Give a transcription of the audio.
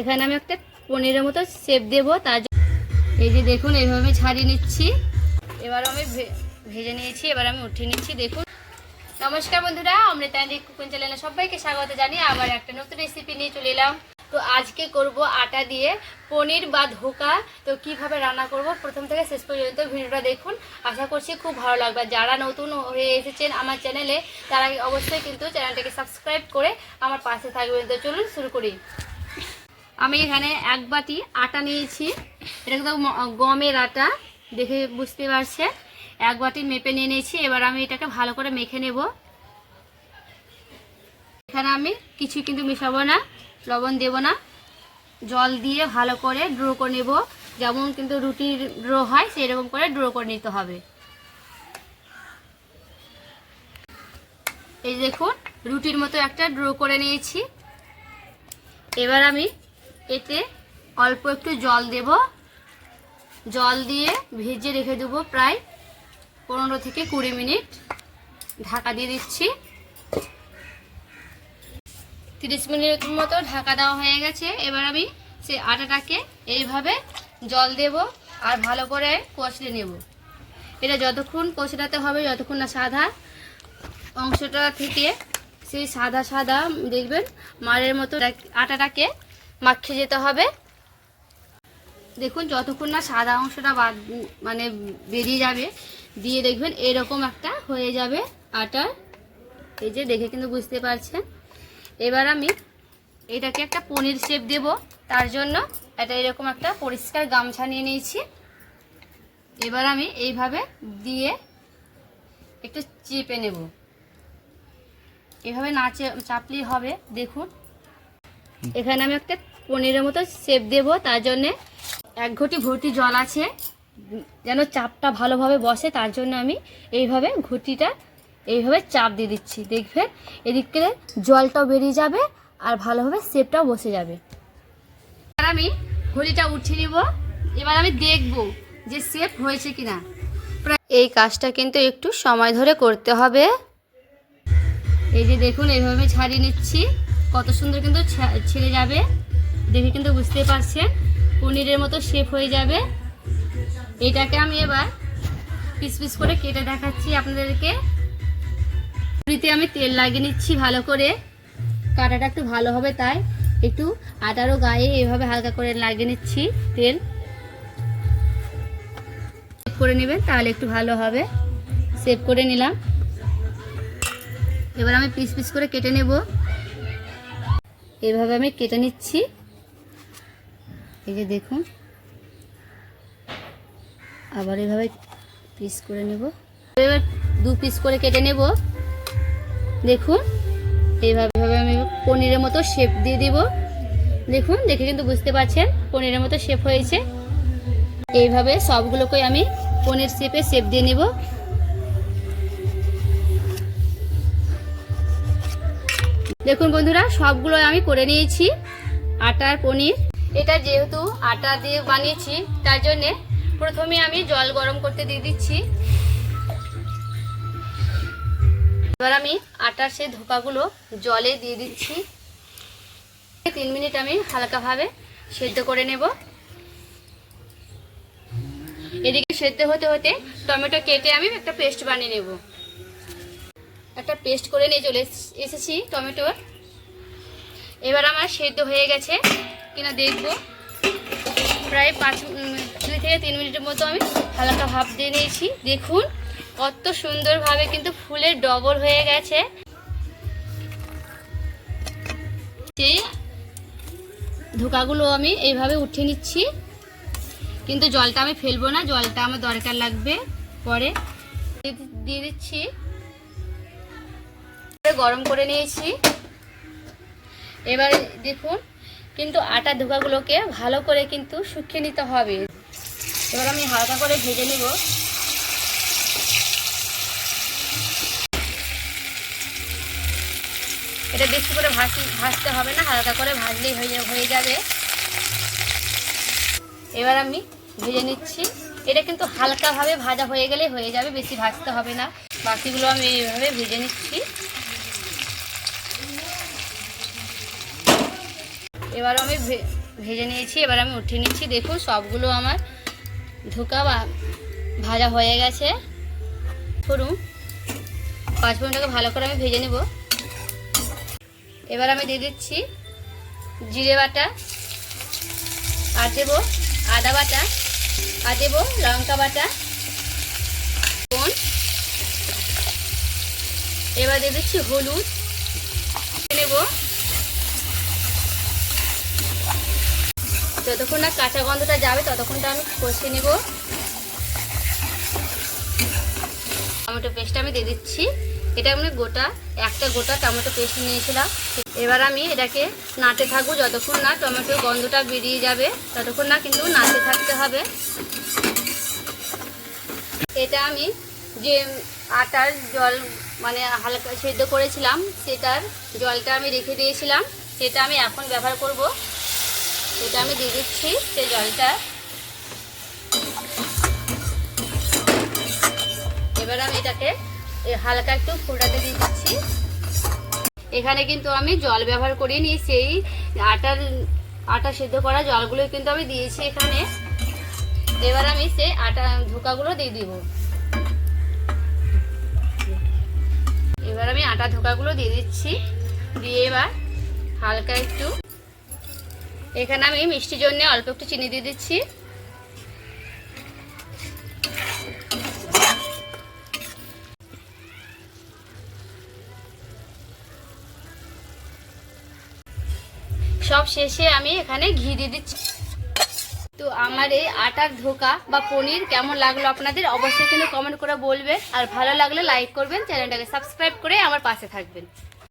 এখানে আমি একটা পনিরের মতো শেপ দেবো, তার এই যে দেখুন, এইভাবে ছাড়িয়ে নিচ্ছি। এবার আমি ভেজে নিয়েছি, এবার আমি উঠিয়ে নিচ্ছি, দেখুন। নমস্কার বন্ধুরা, অমৃতা অ্যান্ড কুকিং চ্যানেলে সবাইকে স্বাগত জানিয়ে আবার একটা নতুন রেসিপি নিয়ে চলে এলাম। তো আজকে করব আটা দিয়ে পনির বা ধোকা। তো কীভাবে রান্না করব? প্রথম থেকে শেষ পর্যন্ত ভিডিওটা দেখুন। আশা করছি খুব ভালো লাগবে। যারা নতুন হয়ে এসেছেন আমার চ্যানেলে, তারা অবশ্যই কিন্তু চ্যানেলটাকে সাবস্ক্রাইব করে আমার পাশে থাকবেন। তো চলুন শুরু করি। আমি এখানে এক বাটি আটা নিয়েছি। এটা কিন্তু গমের আটা, দেখে বুঝতে পারছে। এক বাটি মেপে নিয়ে নিয়েছি, এবার আমি এটাকে ভালো করে মেখে নেব। এখানে আমি কিছু কিন্তু মেশাবো না, লবণ দেব না। জল দিয়ে ভালো করে ড্রো করে নেব। যেমন কিন্তু রুটির ড্রো হয়, সেরকম করে ড্রো করে নিতে হবে। এই দেখুন, রুটির মতো একটা ড্রো করে নিয়েছি। এবার আমি এতে অল্প একটু জল দেব। জল দিয়ে ভেজে রেখে দেবো প্রায় পনেরো থেকে কুড়ি মিনিট। ঢাকা দিয়ে দিচ্ছি। তিরিশ মিনিট মতো ঢাকা দেওয়া হয়ে গেছে। এবার আমি সে আটাটাকে এইভাবে জল দেব আর ভালো করে কষলে নেব। এটা যতক্ষণ কষলাতে হবে, যতক্ষণ না সাদা অংশটা থেকে সেই সাদা সাদা, দেখবেন মারের মতো আটাটাকে মাখিয়ে যেতে হবে। দেখুন, যতক্ষণ না সাদা অংশটা বাদ মানে বেরিয়ে যাবে, দিয়ে দেখবেন এরকম একটা হয়ে যাবে আটা এই যে দেখে কিন্তু বুঝতে পারছেন। এবার আমি এটাকে একটা পনির শেপ দেব। তার জন্য এটা এরকম একটা পরিষ্কার গামছা নিয়ে নিয়েছি। এবার আমি এইভাবে দিয়ে একটু চেপে নেব। এভাবে না চাপলেই হবে। দেখুন, এখানে আমি একটা পনিরের মতো শেপ দেব, তার জন্যে এক ঘটি ভর্তি জল আছে। যেন চাপটা ভালোভাবে বসে, তার জন্য আমি এইভাবে ঘটিটা এইভাবে চাপ দিয়ে দিচ্ছি। দেখবেন এদিক থেকে জলটাও বেরিয়ে যাবে আর ভালোভাবে শেপটাও বসে যাবে। এবার আমি ঘটিটা উঠিয়ে নিব। এবার আমি দেখব যে শেপ হয়েছে কিনা। এই কাজটা কিন্তু একটু সময় ধরে করতে হবে। এই যে দেখুন, এইভাবে ছাড়িয়ে নিচ্ছি। কত সুন্দর কিন্তু ছেড়ে যাবে। দেখে কিন্তু বুঝতে পারছেন, পনিরের মতো শেপ হয়ে যাবে। এটাকে আমি এবার পিস পিস করে কেটে দেখাচ্ছি আপনাদেরকে। পুরিতে আমি তেল লাগিয়ে নিচ্ছি ভালো করে। কাটাটা একটু ভালো হবে তাই। একটু আটারও গায়ে এভাবে হালকা করে লাগিয়ে নিচ্ছি তেল। সেভ করে নেবেন, তাহলে একটু ভালো হবে। সেভ করে নিলাম। এবার আমি পিস পিস করে কেটে নেব। এভাবে আমি কেটে নিচ্ছি। এই যে দেখুন। আবার এভাবে পিস করে নেব। এবার দু পিস করে কেটে নেব। দেখুন, এইভাবে আমি পনিরের মতো শেপ দিয়ে দিব। দেখুন, দেখে কিন্তু বুঝতে পারছেন, পনিরের মতো শেপ হয়েছে। এইভাবে সবগুলোকে আমি পনির শেপে শেপ দিয়ে নেব। দেখুন বন্ধুরা সবগুলো আমি করে নিয়েছি। আটার পনির এটা যেহেতু আটা দিয়ে বানিয়েছি, তার জন্যে প্রথমে আমি জল গরম করতে দিয়ে দিচ্ছি। এবার আমি আটার সেই ধোকাগুলো জলে দিয়ে দিচ্ছি। তিন মিনিট আমি হালকাভাবে সেদ্ধ করে নেব। এদিকে সেদ্ধ হতে হতে টমেটো কেটে আমি একটা পেস্ট বানিয়ে নেব। একটা পেস্ট করে নিয়ে চলে এস- এসেছি টমেটোর। এবার আমার সেদ্ধ হয়ে গেছে। কিনা দেখব। প্রায় পাঁচ দুই থেকে তিন মিনিটের মতো আমি হালকা ভাপ দিয়ে নিয়েছি। দেখুন, কত সুন্দরভাবে কিন্তু ফুলের ডবল হয়ে গেছে। সেই ধোকাগুলো আমি এইভাবে উঠিয়ে নিচ্ছি। কিন্তু জলটা আমি ফেলব না, জলটা আমার দরকার লাগবে পরে। দিয়ে দিচ্ছি। গরম করে নিয়েছি। এবার দেখুন কিন্তু আটা ধোকাগুলোকে ভালো করে কিন্তু শুকিয়ে নিতে হবে। এবার আমি হালকা করে ভেজে নেব। এটা বেশি করে ভাজি, ভাজতে হবে না, হালকা করে ভাজলেই হয়ে হয়ে যাবে। এবার আমি ভেজে নিচ্ছি। এটা কিন্তু হালকাভাবে ভাজা হয়ে গেলে হয়ে যাবে, বেশি ভাজতে হবে না। বাকিগুলো আমি এইভাবে ভেজে নিচ্ছি। এবার আমি ভেজে নিয়েছি, এবার আমি উঠিয়ে নিচ্ছি। দেখুন, সবগুলো আমার ধোকা বা ভাজা হয়ে গেছে। করুন পাঁচ মিনিটটাকে ভালো করে আমি ভেজে নেব। এবার আমি দিয়ে দিচ্ছি জিরে বাটা, আর দেবো আদা বাটা, আর দেবো লঙ্কা বাটা। এবার দিয়ে দিচ্ছি হলুদ। নেব যতক্ষণ না কাঁচা গন্ধটা যাবে, ততক্ষণটা আমি কষে নেব। টমেটো পেস্ট আমি দিয়ে দিচ্ছি। এটা আমি গোটা, একটা গোটা টমেটো পেস্ট নিয়েছিলাম। এবার আমি এটাকে নাড়তে থাকব যতক্ষণ না টমেটোর গন্ধটা বেরিয়ে যাবে, ততক্ষণ না কিন্তু নাড়তে থাকতে হবে। এটা আমি যে আটার জল মানে হালকা সেদ্ধ করেছিলাম, সেটার জলটা আমি রেখে দিয়েছিলাম, সেটা আমি এখন ব্যবহার করব। সেটা আমি দিয়ে দিচ্ছি, সেই জলটা। এবার আমি এটাকে হালকা একটু ফোটাতে দিয়ে দিচ্ছি। এখানে কিন্তু আমি জল ব্যবহার করিনি, সেই আটার, আটা সেদ্ধ করা জলগুলো কিন্তু আমি দিয়েছি এখানে। এবার আমি সেই আটা ধোকাগুলো দিয়ে দিব। এবার আমি আটা ধোকাগুলো দিয়ে দিচ্ছি। দিয়ে এবার হালকা একটু এখানে আমি মিষ্টির জন্য অল্প একটু চিনি দিয়ে দিচ্ছি। সব শেষে আমি এখানে ঘি দিয়ে দিচ্ছি। তো আমার এই আটার ধোকা বা পনির কেমন লাগল আপনাদের অবশ্যই কিন্তু কমেন্ট করে বলবেন। আর ভালো লাগলে লাইক করবেন, চ্যানেলটাকে সাবস্ক্রাইব করে আমার পাশে থাকবেন।